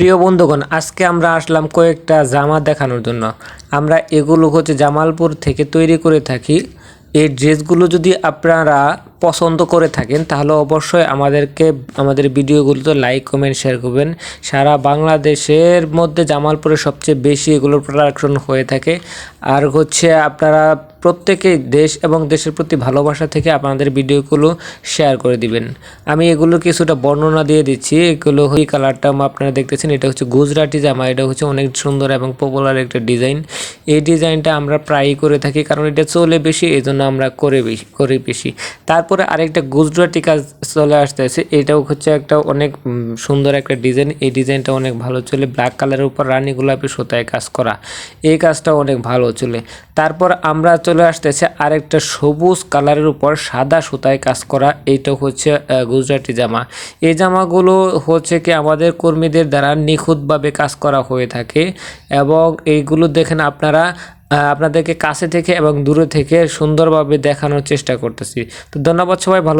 প্রিয় বন্ধুগণ, আজকে আমরা আসলাম কয়েকটা জামা দেখানোর জন্য। আমরা এগুলো হচ্ছে জামালপুর থেকে তৈরি করে থাকি। এই ড্রেসগুলো যদি আপনারা পছন্দ করে থাকেন, তাহলে অবশ্যই আমাদেরকে, আমাদের ভিডিওগুলোতে লাইক কমেন্ট শেয়ার করবেন। সারা বাংলাদেশের মধ্যে জামালপুরে সবচেয়ে বেশি এগুলোর প্রোডাকশন হয়ে থাকে। আর হচ্ছে আপনারা প্রত্যেকেই দেশ এবং দেশের প্রতি ভালোবাসা থেকে আপনাদের ভিডিওগুলো শেয়ার করে দিবেন। আমি এগুলো কিছুটা বর্ণনা দিয়ে দিচ্ছি। এগুলো এই কালারটা আপনারা দেখতেছেন, এটা হচ্ছে গুজরাটি জামা, এটা হচ্ছে অনেক সুন্দর এবং পপুলার একটা ডিজাইন এই ডিজাইনটা আমরা প্রায়ই করে থাকি, কারণ এটা চলে বেশি এই জন্য আমরা করে বেশি, করি বেশি। তারপরে আরেকটা গুজরাটি কাজ চলে আসতেছে, এটাও হচ্ছে একটা অনেক সুন্দর একটা ডিজাইন। এই ডিজাইনটা অনেক ভালো চলে ব্ল্যাক কালারের উপর রানী গোলাপি সুতায় কাজ করা। এই কাজটা অনেক ভালো চলে। তারপর আমরা চলে আসতেছে আরেকটা সবুজ কালারের উপর সাদা সুতায় কাজ করা, এইটা হচ্ছে গুজরাটি জামা। এই জামাগুলো হচ্ছে কি আমাদের কর্মীদের দ্বারা নিখুঁতভাবে কাজ করা হয়ে থাকে এবং এইগুলো দেখেন আপনারা আহ, আপনাদেরকে কাছে থেকে এবং দূরে থেকে সুন্দরভাবে দেখানোর চেষ্টা করতেছি। তো ধন্যবাদ সবাই ভালো